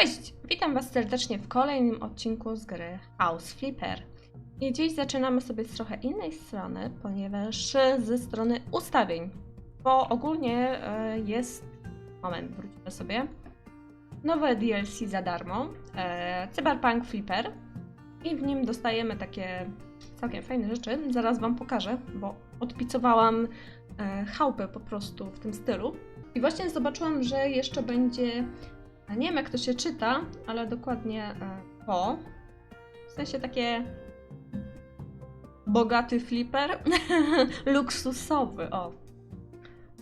Cześć! Witam Was serdecznie w kolejnym odcinku z gry House Flipper. I dziś zaczynamy sobie z trochę innej strony, ponieważ ze strony ustawień. Bo ogólnie e, jest. Moment, wrócimy sobie. Nowe DLC za darmo. E, Cyberpunk Flipper. I w nim dostajemy takie całkiem fajne rzeczy. Zaraz Wam pokażę, bo odpicowałam e, chałupę po prostu w tym stylu. I właśnie zobaczyłam, że jeszcze będzie nie wiem jak to się czyta, ale dokładnie e, to. W sensie takie bogaty flipper, luksusowy, o.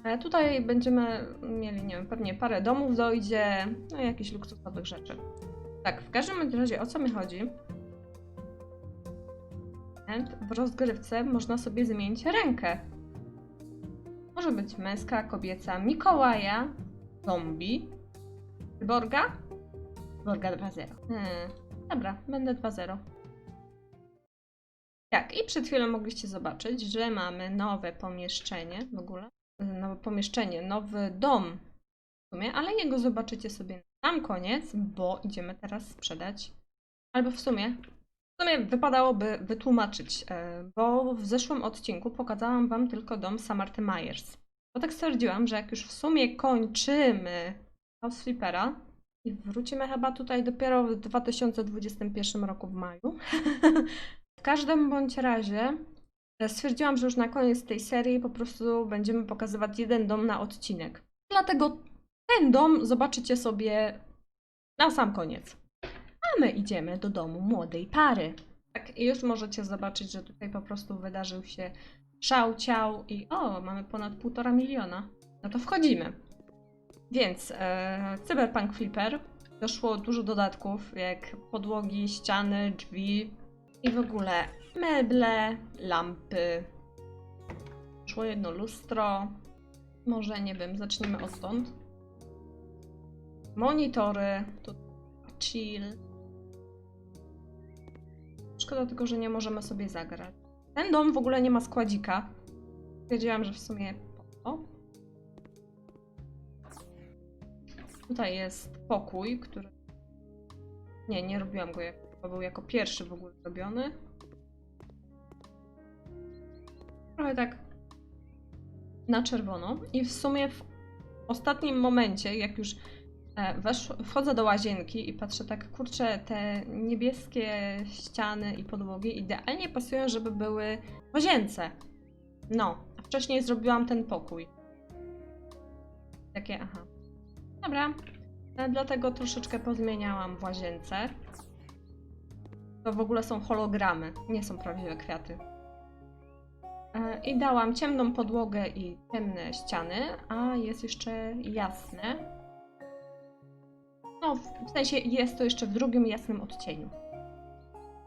E, Tutaj będziemy mieli, nie wiem, pewnie parę domów dojdzie, no i jakichś luksusowych rzeczy. Tak, w każdym razie o co mi chodzi? W rozgrywce można sobie zmienić rękę. Może być męska, kobieca, Mikołaja, zombie, Borga? Borga 2-0. Hmm. Dobra, będę 2-0. Tak, i przed chwilą mogliście zobaczyć, że mamy nowe pomieszczenie w ogóle. Nowe pomieszczenie, nowy dom w sumie, ale jego zobaczycie sobie na sam koniec, bo idziemy teraz sprzedać. Albo w sumie, w sumie wypadałoby wytłumaczyć, e, bo w zeszłym odcinku pokazałam Wam tylko dom Samarty Myers. Bo tak stwierdziłam, że jak już w sumie kończymy House Flippera i wrócimy chyba tutaj dopiero w 2021 roku w maju. w każdym bądź razie e, stwierdziłam, że już na koniec tej serii po prostu będziemy pokazywać jeden dom na odcinek. Dlatego ten dom zobaczycie sobie na sam koniec. A my idziemy do domu młodej pary. Tak, i już możecie zobaczyć, że tutaj po prostu wydarzył się szał, ciał i o, mamy ponad półtora miliona. No to wchodzimy. Więc e, Cyberpunk Flipper doszło dużo dodatków, jak podłogi, ściany, drzwi i w ogóle meble, lampy. Szło jedno lustro. Może nie wiem, zacznijmy odtąd. Monitory, tu chill. Szkoda tylko, że nie możemy sobie zagrać. Ten dom w ogóle nie ma składzika. Wiedziałam, że w sumie Tutaj jest pokój, który. Nie, nie robiłam go jako. Bo był jako pierwszy w ogóle robiony. Trochę tak na czerwono. I w sumie w ostatnim momencie, jak już e, wesz, wchodzę do łazienki i patrzę tak, kurczę, te niebieskie ściany i podłogi idealnie pasują, żeby były łazience. No, a wcześniej zrobiłam ten pokój. Takie, aha. Dobra, dlatego troszeczkę pozmieniałam w łazience. To w ogóle są hologramy, nie są prawdziwe kwiaty. E, I dałam ciemną podłogę i ciemne ściany, a jest jeszcze jasne. No, w sensie jest to jeszcze w drugim jasnym odcieniu.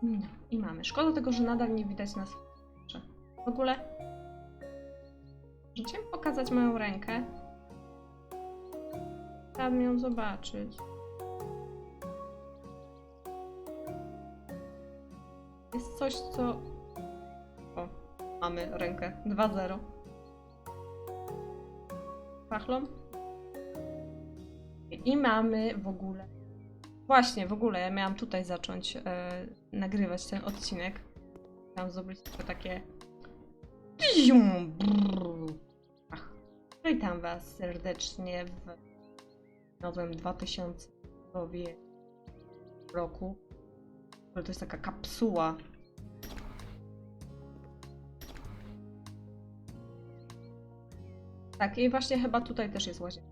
No, i mamy. Szkoda tego, że nadal nie widać nas. W ogóle. Możecie pokazać moją rękę? Chciałabym ją zobaczyć. Jest coś, co. O, mamy rękę 2-0. Pachlą. I mamy w ogóle. Właśnie, w ogóle ja miałam tutaj zacząć e, nagrywać ten odcinek. Chciałam zrobić tylko takie. Ach. Witam Was serdecznie w nowym 2000 roku. Ale to jest taka kapsuła. Tak, i właśnie chyba tutaj też jest łazienka.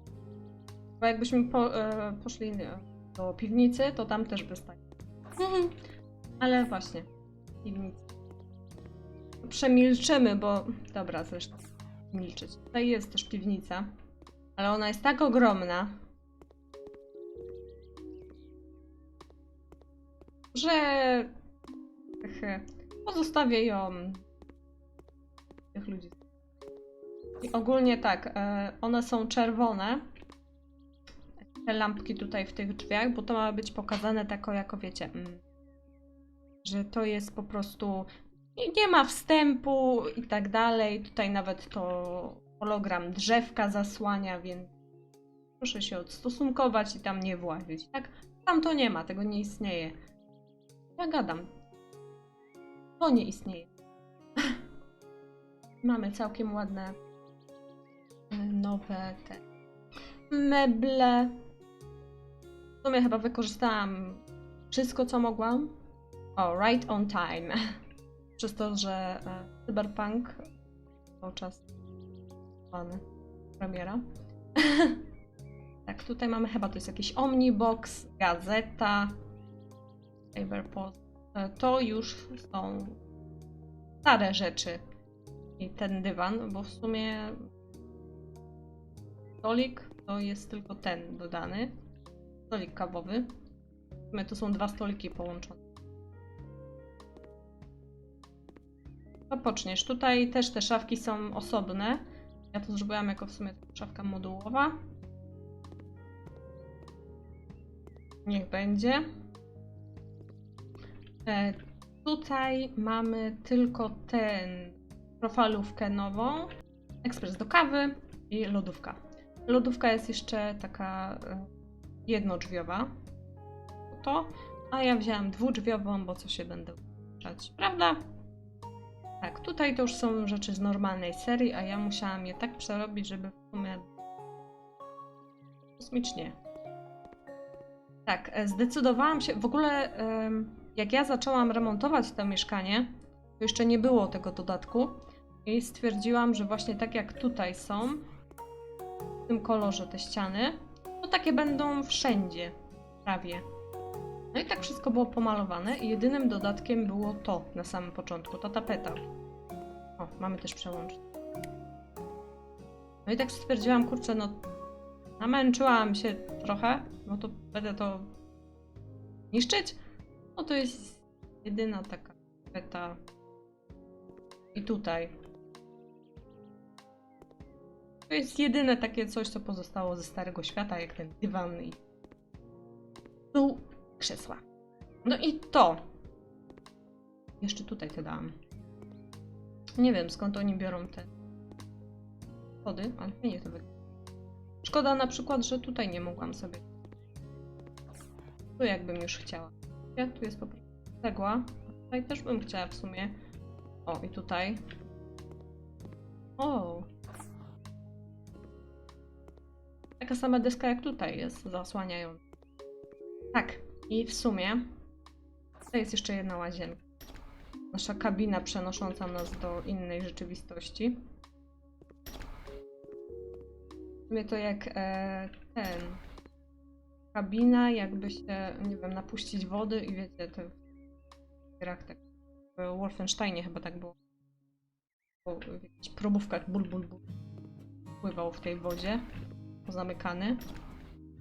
Bo jakbyśmy po, e, poszli e, do piwnicy, to tam też by stać. Ale właśnie, piwnica. Przemilczymy, bo... Dobra, zresztą milczyć. Tutaj jest też piwnica, ale ona jest tak ogromna, że pozostawię ją tych ludzi. I ogólnie tak, e, one są czerwone. Te lampki tutaj w tych drzwiach, bo to ma być pokazane tako jako wiecie, mm, że to jest po prostu nie ma wstępu i tak dalej. Tutaj nawet to hologram drzewka zasłania, więc proszę się odstosunkować i tam nie włazić, tak? Tam to nie ma, tego nie istnieje. Ja gadam. To nie istnieje. Mamy całkiem ładne e, nowe te meble. W sumie chyba wykorzystałam wszystko, co mogłam. O, right on time. Przez to, że e, Cyberpunk cały czas plany premiera. tak, tutaj mamy chyba to jest jakiś Omnibox, gazeta, Paperpost. E, To już są stare rzeczy. I ten dywan, bo w sumie stolik to jest tylko ten dodany. Stolik kawowy. W sumie to są dwa stoliki połączone. To poczniesz. Tutaj też te szafki są osobne. Ja to zrobiłam jako w sumie szafka modułowa. Niech będzie. E, tutaj mamy tylko ten profalówkę nową, ekspres do kawy i lodówka. Lodówka jest jeszcze taka e, jednodrzwiowa. To, a ja wzięłam dwudrzwiową, bo co się będę uczyć, prawda? Tak, tutaj to już są rzeczy z normalnej serii, a ja musiałam je tak przerobić, żeby w sumie kosmicznie. Tak, e, zdecydowałam się, w ogóle jak ja zaczęłam remontować to mieszkanie, to jeszcze nie było tego dodatku i stwierdziłam, że właśnie tak jak tutaj są, w tym kolorze te ściany, to takie będą wszędzie, prawie. No i tak wszystko było pomalowane i jedynym dodatkiem było to na samym początku, ta tapeta. O, mamy też przełącznik. No i tak stwierdziłam, kurczę, no namęczyłam się trochę, no to będę to niszczyć. No to jest jedyna taka tapeta. I tutaj. To jest jedyne takie coś, co pozostało ze starego świata, jak ten dywan i stół, krzesła. No i to. Jeszcze tutaj to dałam. Nie wiem skąd oni biorą te schody, ale fajnie to wygląda. Szkoda na przykład, że tutaj nie mogłam sobie. Tu jakbym już chciała. Ja, tu jest po prostu cegła. Tutaj też bym chciała w sumie. O, i tutaj. O! Taka sama deska jak tutaj jest, zasłaniająca. Tak, i w sumie to jest jeszcze jedna łazienka. Nasza kabina przenosząca nas do innej rzeczywistości. W sumie to jak e, ten. Kabina, jakby się, nie wiem, napuścić wody i wiecie, to w grach tak. W Wolfensteinie chyba tak było. Bo w jakichś probówkach ból. Pływał w tej wodzie. Pozamykany.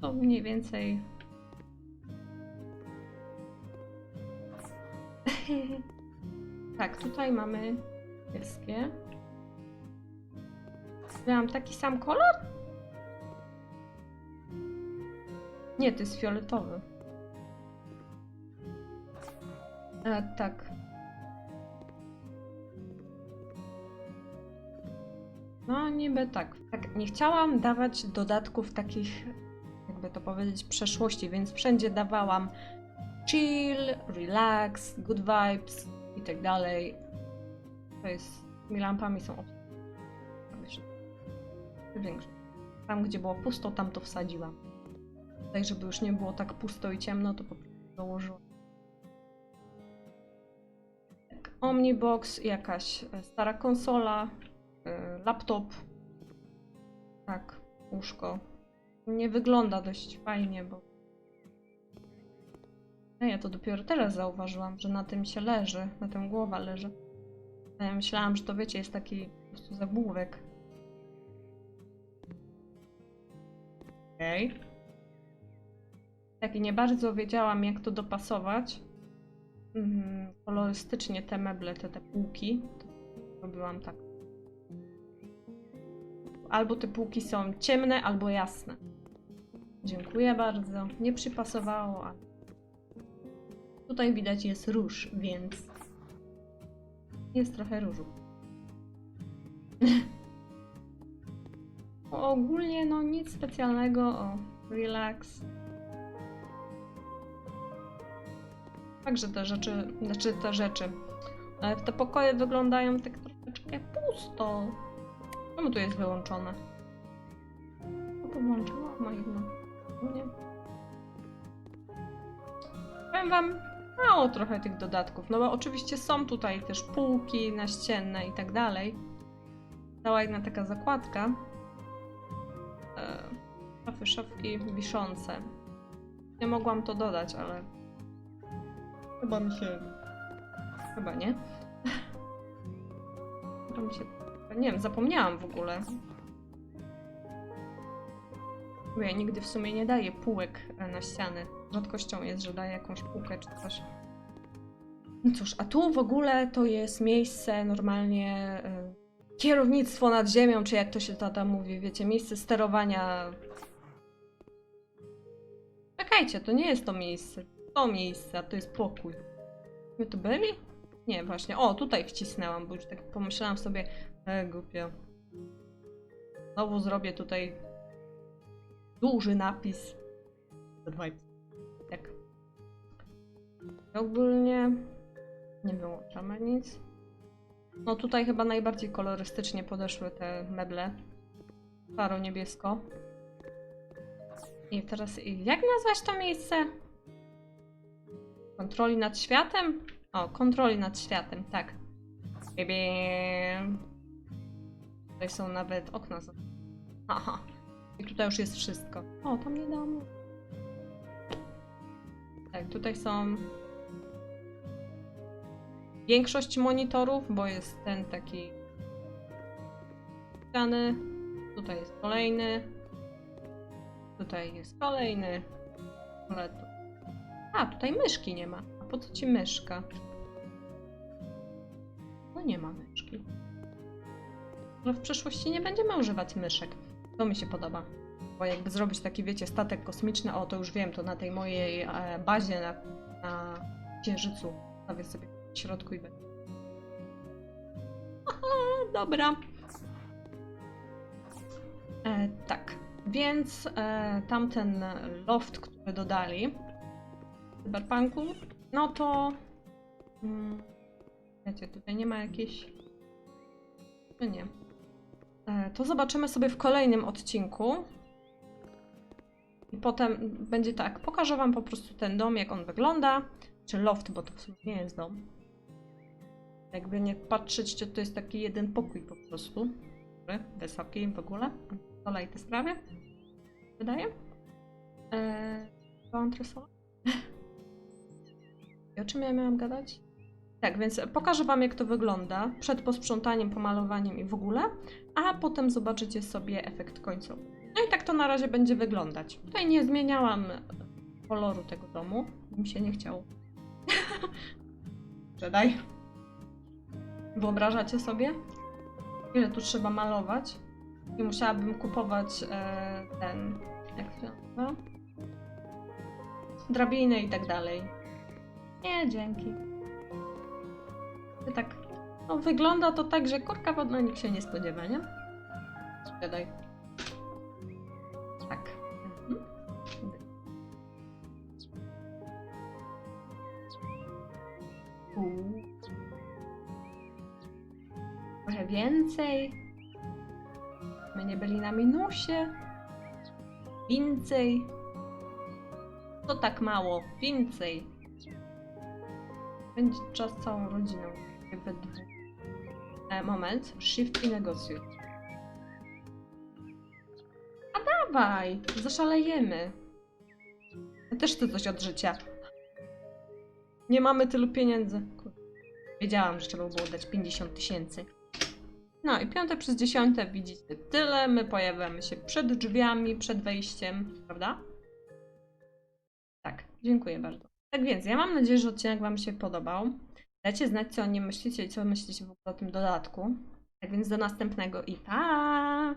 To mniej więcej tak, tutaj mamy niebieskie. Miałam taki sam kolor? Nie, to jest fioletowy. E, tak. No, niby tak. Tak, nie chciałam dawać dodatków takich, jakby to powiedzieć, przeszłości, więc wszędzie dawałam chill, relax, good vibes i tak dalej. To jest, tymi lampami są większe. Tam, gdzie było pusto, tam to wsadziłam. Tutaj, żeby już nie było tak pusto i ciemno, to po prostu dołożyłam. Tak, Omnibox, jakaś e, stara konsola, e, laptop. Tak, łóżko. Nie wygląda dość fajnie, bo a ja to dopiero teraz zauważyłam, że na tym się leży, na tym głowa leży. Ja myślałam, że to wiecie, jest taki po prostu zagłówek. Okej. Tak i nie bardzo wiedziałam, jak to dopasować. Mhm, kolorystycznie te meble, te, te półki. Robiłam tak. Albo te półki są ciemne, albo jasne. Dziękuję bardzo. Nie przypasowało, ale Tutaj widać jest róż, więc jest trochę różu. Ogólnie no nic specjalnego, o relax. Także te rzeczy, znaczy te rzeczy, ale te pokoje wyglądają tak troszeczkę pusto. Czemu tu jest wyłączone? No to włączyłam, ma jedno. Nie. Powiem wam, mało trochę tych dodatków, no bo oczywiście są tutaj też półki naścienne i tak dalej. Cała jedna taka zakładka. E, szafy, szafki wiszące. Nie mogłam to dodać, ale chyba mi się... Chyba nie. Chyba mi się... Nie wiem, zapomniałam w ogóle. Bo ja nigdy w sumie nie daję półek e, na ściany. Rzadkością jest, że daję jakąś półkę czy coś. No cóż, a tu w ogóle to jest miejsce normalnie e, kierownictwo nad ziemią, czy jak to się tata mówi, wiecie, miejsce sterowania. Czekajcie, to nie jest to miejsce. To miejsce, a to jest pokój. My tu byli? Nie, właśnie. O, tutaj wcisnęłam, bo już tak pomyślałam sobie, e, głupio. Znowu zrobię tutaj duży napis. Tak. Ogólnie nie wyłączamy nic. No tutaj chyba najbardziej kolorystycznie podeszły te meble. Szaro-niebiesko. I teraz, jak nazwać to miejsce? Kontroli nad światem? O, kontroli nad światem, tak. Bim. Tutaj są nawet okna. za- Aha. I tutaj już jest wszystko. O, tam nie dam. Tak, tutaj są większość monitorów, bo jest ten taki ściany. Tutaj jest kolejny. Tutaj jest kolejny. Ale. A, tutaj myszki nie ma. A po co ci myszka? No nie ma myszki. No w przyszłości nie będziemy używać myszek. To mi się podoba. Bo jakby zrobić taki, wiecie, statek kosmiczny, o to już wiem, to na tej mojej e, bazie na, na Księżycu stawię sobie w środku i będzie. Aha, dobra. E, tak, więc e, tamten loft, który dodali Cyberpunku, no to mm, wiecie, tutaj nie ma jakiejś no nie. E, To zobaczymy sobie w kolejnym odcinku. I potem będzie tak, pokażę wam po prostu ten dom, jak on wygląda. Czy loft, bo to w sumie nie jest dom. Jakby nie patrzeć, czy to jest taki jeden pokój po prostu. Wysoki w ogóle. Dolej te sprawy. Wydaje? Eee, była antresola? Czym ja miałam gadać? Tak, więc pokażę Wam, jak to wygląda przed posprzątaniem, pomalowaniem i w ogóle, a potem zobaczycie sobie efekt końcowy. No i tak to na razie będzie wyglądać. Tutaj nie zmieniałam koloru tego domu, mi się nie chciało. Sprzedaj. Wyobrażacie sobie, ile tu trzeba malować? I musiałabym kupować e, ten, jak się nazywa? Drabiny i tak dalej. Nie, dzięki. Tak, no wygląda to tak, że kurka wodna nikt się nie spodziewa, nie? Sprzedaj. Tak. Mhm. Trochę więcej. My nie byli na minusie. Więcej. To tak mało. Więcej. Będzie czas całą rodziną. Dwóch. E, moment. Shift i negocjuj. A dawaj! Zaszalejemy. Ja też chcę coś od życia. Nie mamy tylu pieniędzy. Wiedziałam, że trzeba było dać 50 tysięcy. No i piąte przez dziesiąte widzicie tyle. My pojawiamy się przed drzwiami, przed wejściem, prawda? Tak, dziękuję bardzo. Tak więc, ja mam nadzieję, że odcinek Wam się podobał. Dajcie znać, co o nim myślicie i co myślicie w ogóle o tym dodatku. Tak więc do następnego i pa!